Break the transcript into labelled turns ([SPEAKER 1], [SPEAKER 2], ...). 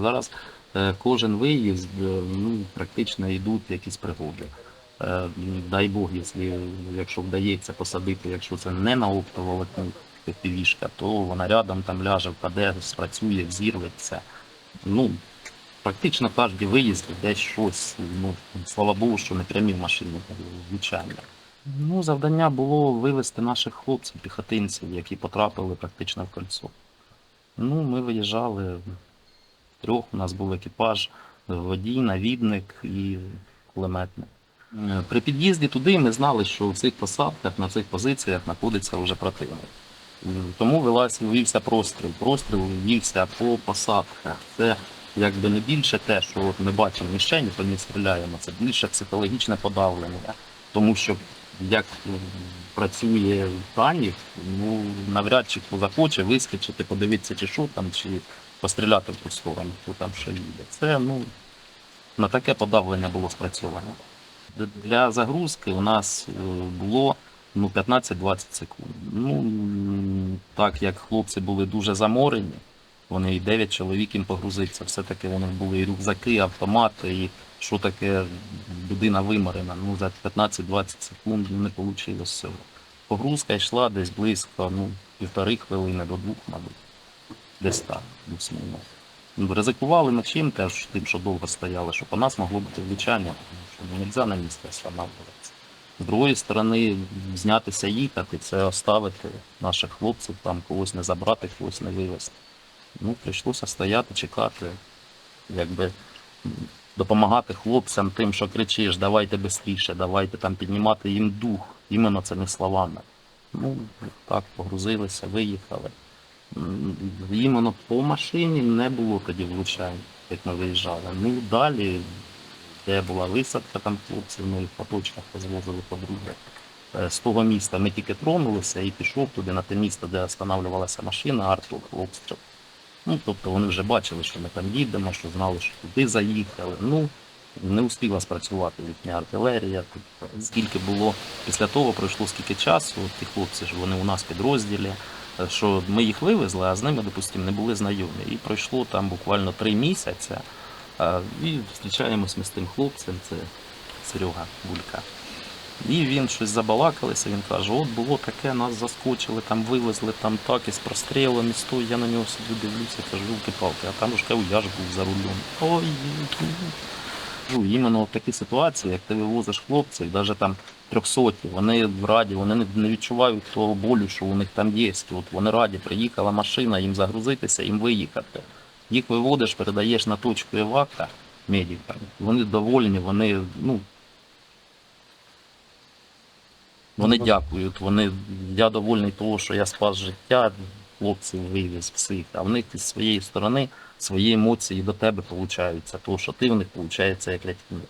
[SPEAKER 1] Зараз е, кожен виїзд, е, ну, практично йдуть якісь пригоди. Е, Дай Бог, якщо, вдається посадити, якщо це не на оптоволокну півішка, то вона рядом там ляже, впаде, спрацює, взірветься. Ну, практично кожен виїзд десь щось, ну, слава Богу, що не прямі машини, звичайно. Ну, завдання було вивезти наших хлопців, піхотинців, які потрапили практично в кольцо. Ну, ми виїжджали трьох, у нас був екіпаж, водій, навідник і кулеметник. Е, При під'їзді туди ми знали, що в цих посадках, на цих позиціях знаходиться вже противник. Тому велась, вівся простріл. Простріл вівся по посадках. Це якби не більше те, що от ми бачимо мішені, то не стріляємо. Це більше психологічне подавлення. Тому що як працює танік, ну навряд чи хто захоче вискочити, подивитися, чи що там, чи постріляти в ту сторону, хто там що їде. Це ну на таке подавлення було спрацьовано. Для загрузки у нас е, було ну, 15-20 секунд. Ну, так як хлопці були дуже заморені, вони і 9 чоловік їм погрузиться. Все-таки вони були і рюкзаки, автомати, і що таке людина виморена. Ну, за 15-20 секунд не вийшло всього. Погрузка йшла десь близько ну, півтори хвилини до двох, мабуть. Десь так, плюс-мінус. Ну, Ризикували ми чим теж тим, що довго стояли, що по нас могло бути влучання, тому що ну, не можна на місці останавливатися. З другої сторони, знятися їхати, це оставити наших хлопців, там когось не забрати, когось не вивезти. Ну, прийшлося стояти, чекати, якби допомагати хлопцям тим, що кричиш, давайте швидше, давайте там піднімати їм дух, іменно цими словами. Ну, так, погрузилися, виїхали. Іменно по машині не було тоді влучань, як ми виїжджали. Ну далі, де була висадка там хлопців, ми по точках розвозили по-друге. Е, З того міста ми тільки тронулися і пішов туди на те місце, де останавливалася машина, арту хлопців. Ну, тобто вони вже бачили, що ми там їдемо, що знали, що туди заїхали. Ну, не успіла спрацювати їхня артилерія. Тобто, скільки було після того, пройшло скільки часу, ті хлопці ж вони у нас підрозділі, що ми їх вивезли, а з ними, допустимо, не були знайомі. І пройшло там буквально три місяці. І зустрічаємось ми з тим хлопцем, це Серега Булька. І він щось забалакалися, він каже, от було таке, нас заскочили, там вивезли, там так із прострілами, стой, я на нього сиджу, дивлюся, кажу, палки а там ж я ж був за рулем. Ой, ну, іменно в такі ситуації, як ти вивозиш хлопців, навіть там трьохсоті, вони раді, вони не- відчувають того болю, що у них там є. От вони раді, приїхала машина, їм загрузитися, їм виїхати. Їх виводиш, передаєш на точку евака медикам. Вони довольні, вони, ну, вони дякують. Вони, я довольний того, що я спас життя, хлопців вивіз всіх. А в них з своєї сторони свої емоції до тебе получаються. Того, що ти в них виходить як рятівник.